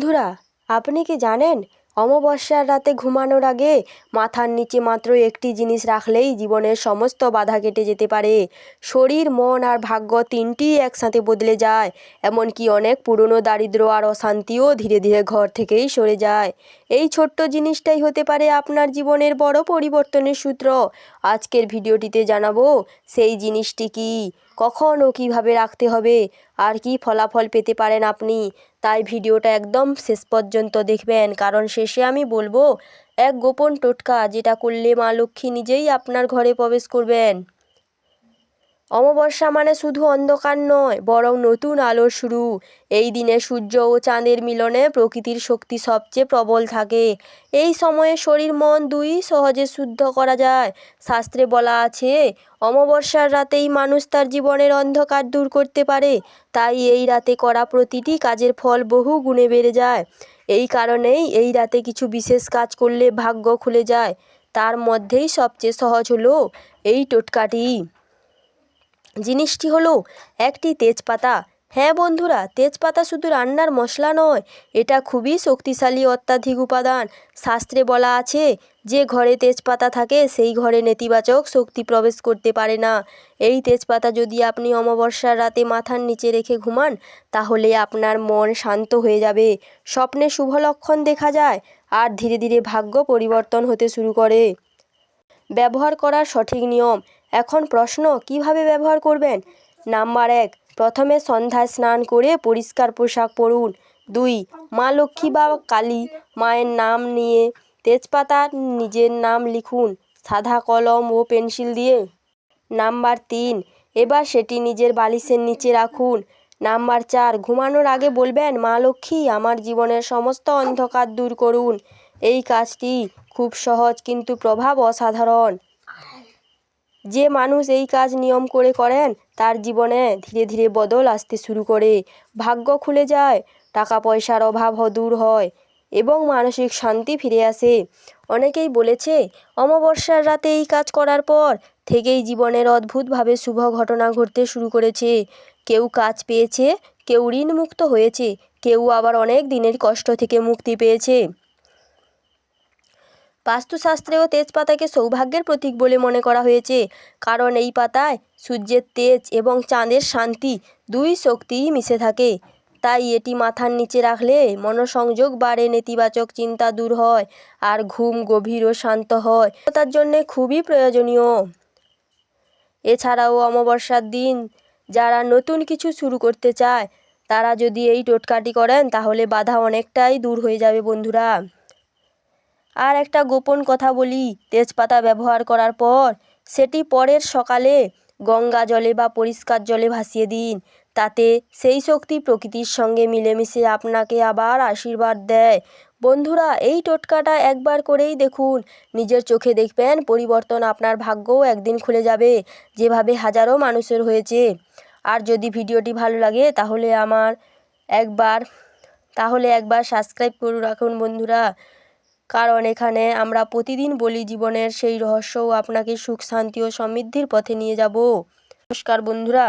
বন্ধুরা, আপনি কি জানেন, অমাবস্যার রাতে ঘুমানোর আগে মাথার নিচে মাত্র একটি জিনিস রাখলেই জীবনের সমস্ত বাধা কেটে যেতে পারে। শরীর, মন আর ভাগ্য তিনটিই একসাথে বদলে যায়, এমনকি অনেক পুরনো দারিদ্র আর অশান্তিও ধীরে ধীরে ঘর থেকেই সরে যায়। এই ছোট্ট জিনিসটাই হতে পারে আপনার জীবনের বড় পরিবর্তনের সূত্র। আজকের ভিডিওটিতে জানাব, সেই জিনিসটি কি? কখন ও কীভাবে রাখতে হবে? আর কি ফলাফল পেতে পারেন আপনি? তাই ভিডিওটা একদম শেষ পর্যন্ত দেখবেন। কারণ শেষে আমি বলব, এক গোপন টোটকা যেটা করলে মা লক্ষ্মী নিজেই আপনার ঘরে প্রবেশ করবেন। অমাবস্যা মানে শুধু অন্ধকার নয়, বরং নতুন আলোর শুরু। এই দিনে সূর্য ও চাঁদের মিলনে প্রকৃতির শক্তি সবচেয়ে প্রবল থাকে। এই সময়ে শরীর, মন দুই সহজে শুদ্ধ করা যায়। শাস্ত্রে বলা আছে, অমাবস্যার রাতেই মানুষ তার জীবনের অন্ধকার দূর করতে পারে। তাই এই রাতে করা প্রতিটি কাজের ফল বহু গুণে বেড়ে যায়। এই কারণেই এই রাতে কিছু বিশেষ কাজ করলে ভাগ্য খুলে যায়। তার মধ্যেই সবচেয়ে সহজ হলো এই টোটকাটি। জিনিসটি হলো একটি তেজপাতা। হ্যাঁ বন্ধুরা, তেজপাতা শুধু রান্নার মশলা নয়, এটা খুবই শক্তিশালী অত্যাধিক উপাদান। শাস্ত্রে বলা আছে, যে ঘরে তেজপাতা থাকে, সেই ঘরে নেতিবাচক শক্তি প্রবেশ করতে পারে না। এই তেজপাতা যদি আপনি অমাবস্যার রাতে মাথার নিচে রেখে ঘুমান, তাহলে আপনার মন শান্ত হয়ে যাবে। স্বপ্নে শুভ লক্ষণ দেখা যায়, আর ধীরে ধীরে ভাগ্য পরিবর্তন হতে শুরু করে। ব্যবহার করার সঠিক নিয়ম এখন প্রশ্ন, কীভাবে ব্যবহার করবেন? নাম্বার এক, প্রথমে সন্ধ্যায় স্নান করে পরিষ্কার পোশাক পরুন। দুই, মা লক্ষ্মী বা কালী মায়ের নাম নিয়ে তেজপাতা নিজের নাম লিখুন, সাদা কলম ও পেন্সিল দিয়ে। নাম্বার তিন, এবার সেটি নিজের বালিশের নিচে রাখুন। নাম্বার চার, ঘুমানোর আগে বলবেন, মা লক্ষ্মী, আমার জীবনের সমস্ত অন্ধকার দূর করুন। এই কাজটি খুব সহজ, কিন্তু প্রভাব অসাধারণ। যে মানুষ এই কাজ নিয়ম করে করেন, তার জীবনে ধীরে ধীরে বদল আসতে শুরু করে। ভাগ্য খুলে যায় টাকা পয়সার অভাব দূর হয় এবং মানসিক শান্তি ফিরে আসে। অনেকেই বলেছে, অমাবস্যার রাতে এই কাজ করার পর থেকেই জীবনের অদ্ভুতভাবে শুভ ঘটনা ঘটতে শুরু করেছে। কেউ কাজ পেয়েছে, কেউ ঋণমুক্ত হয়েছে, কেউ আবার অনেক দিনের কষ্ট থেকে মুক্তি পেয়েছে। বাস্তুশাস্ত্রেও তেজপাতাকে সৌভাগ্যের প্রতীক বলে মনে করা হয়েছে। কারণ এই পাতায় সূর্যের তেজ এবং চাঁদের শান্তি দুই শক্তিই মিশে থাকে। তাই এটি মাথার নিচে রাখলে মনসংযোগ বাড়ে, নেতিবাচক চিন্তা দূর হয় আর ঘুম গভীর ও শান্ত হয়। তার জন্যে খুবই প্রয়োজনীয়। এছাড়াও অমাবস্যার দিন যারা নতুন কিছু শুরু করতে চায়, তারা যদি এই টোটকাটি করেন, তাহলে বাধা অনেকটাই দূর হয়ে যাবে বন্ধুরা। আর একটা গোপন কথা বলি, তেজপাতা ব্যবহার করার পর সেটি পরের সকালে গঙ্গা জলে বা পরিষ্কার জলে ভাসিয়ে দিন। তাতে সেই শক্তি প্রকৃতির সঙ্গে মিলেমিশে আপনাকে আবার আশীর্বাদ দেয়। বন্ধুরা, এই টোটকাটা একবার করেই দেখুন। নিজের চোখে দেখবেন, পরিবর্তন আপনার ভাগ্যও একদিন খুলে যাবে, যেভাবে হাজারো মানুষের হয়েছে। আর যদি ভিডিওটি ভালো লাগে, তাহলে আমার একবার, তাহলে একবার সাবস্ক্রাইব করে রাখুন বন্ধুরা। কারণ এখানে আমরা প্রতিদিন বলি জীবনের সেই রহস্যও আপনাকে সুখ, শান্তি ও সমৃদ্ধির পথে নিয়ে যাব। নমস্কার বন্ধুরা।